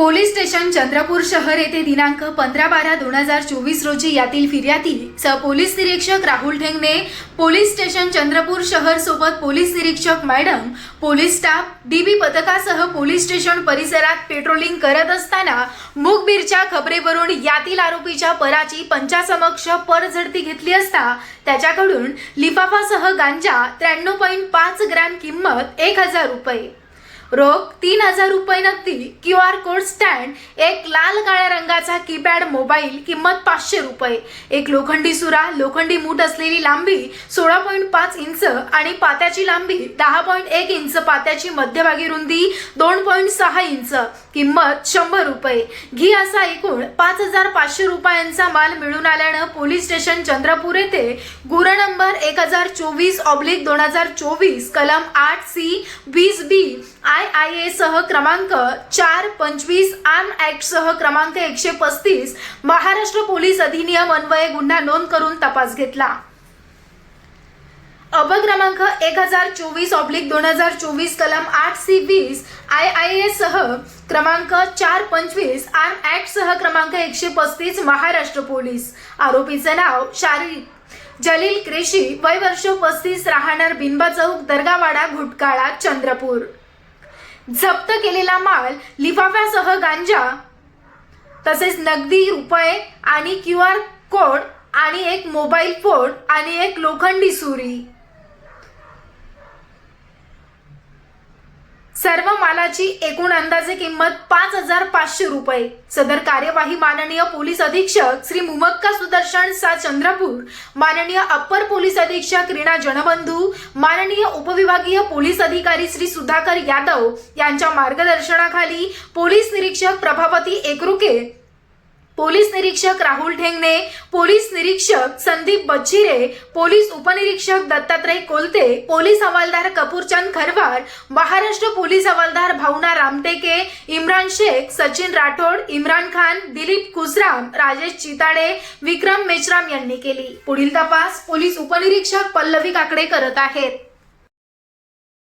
Police station Chandrapur शहर येथे दिनांक पंधरा बारा दोन हजार चोवीस रोजी यातील फिर्यादी पोलीस निरीक्षक राहुल ठेंगणे पोलीस स्टेशन चंद्रपूर शहर सोबत पोलीस निरीक्षक मॅडम पोलीस स्टाफ डीबी पथकासह पोलीस स्टेशन परिसरात पेट्रोलिंग करत असताना मुखबीरच्या खबरेवरून यातील आरोपीच्या पराची पंचासमक्ष परझडती घेतली असता त्याच्याकडून लिफाफासह गांजा त्र्याण्णव पॉईंट पाच ग्रॅम किंमत एक हजार रुपये. रोख तीन हजार रुपये नगदी क्यू आर कोड स्टँड एक लाल काळ्या रंगाचा कीपॅड मोबाईल किंमत पाचशे रुपये. एक लोखंडी सुरा लोखंडी मूठ असलेली लांबी सोळा पॉईंट पाच इंच आणि पात्याची लांबी दहा पॉईंट एक इंच पात्याची मध्यभागी रुंदी दोन पॉईंट सहा इंच. किंमत शंभर रुपये. घी असा एकूण पाच हजार पाचशे रुपयांचा माल मिळून आल्यानं पोलीस स्टेशन चंद्रपूर येथे गुर नंबर एक हजार चोवीस ऑब्लिक दोन हजार चोवीस कलम आठ सी वीस बी आय आय ए सह क्रमांक चार पंचवीस आर्म ऍक्ट सह क्रमांक एकशे पस्तीस महाराष्ट्र पोलीस अधिनियम अन्वये गुन्हा नोंद करून तपास घेतला. अब क्रमांक एक हजार चोवीस ऑब्लिक दोन हजार चोवीस कलम आठ सी वीस आय आय ए सह क्रमांक चार पंचवीस आर्म ऍक्ट सह क्रमांक एकशे पस्तीस महाराष्ट्र पोलीस. आरोपीचं नाव शारीरिक जलील क्रेशी वय वर्ष पस्तीस राहणार बिनबा चौक दर्गावाडा घुटकाळा चंद्रपूर. जप्त केलेला माल लिफाफ्यासह गांजा तसेच नगदी रुपये आणि क्यू आर कोड आणि एक मोबाईल फोन आणि एक लोखंडी सुरी. सर्व मालाची एकूण अंदाजे किंमत पाच हजार पाचशे रुपये. सदर कार्यवाही माननीय पोलीस अधीक्षक श्री मुमक्का सुदर्शन सा चंद्रपूर माननीय अप्पर पोलीस अधीक्षक रीणा जनबंधू माननीय उपविभागीय पोलीस अधिकारी श्री सुधाकर यादव यांच्या मार्गदर्शनाखाली पोलीस निरीक्षक प्रभावती एकरुके पोलीस निरीक्षक राहुल ठेंगणे पोलीस निरीक्षक संदीप बच्चिरे पोलीस उपनिरीक्षक दत्तात्रय कोलते पोलीस हवालदार कपूरचंद खरवार महाराष्ट्र पोलीस हवालदार भावना रामटेके इम्रान शेख सचिन राठोड इम्रान खान दिलीप कुसराम राजेश चिताडे विक्रम मेचराम यांनी केली. पुढील तपास पोलीस उपनिरीक्षक पल्लवी काकडे करत आहेत.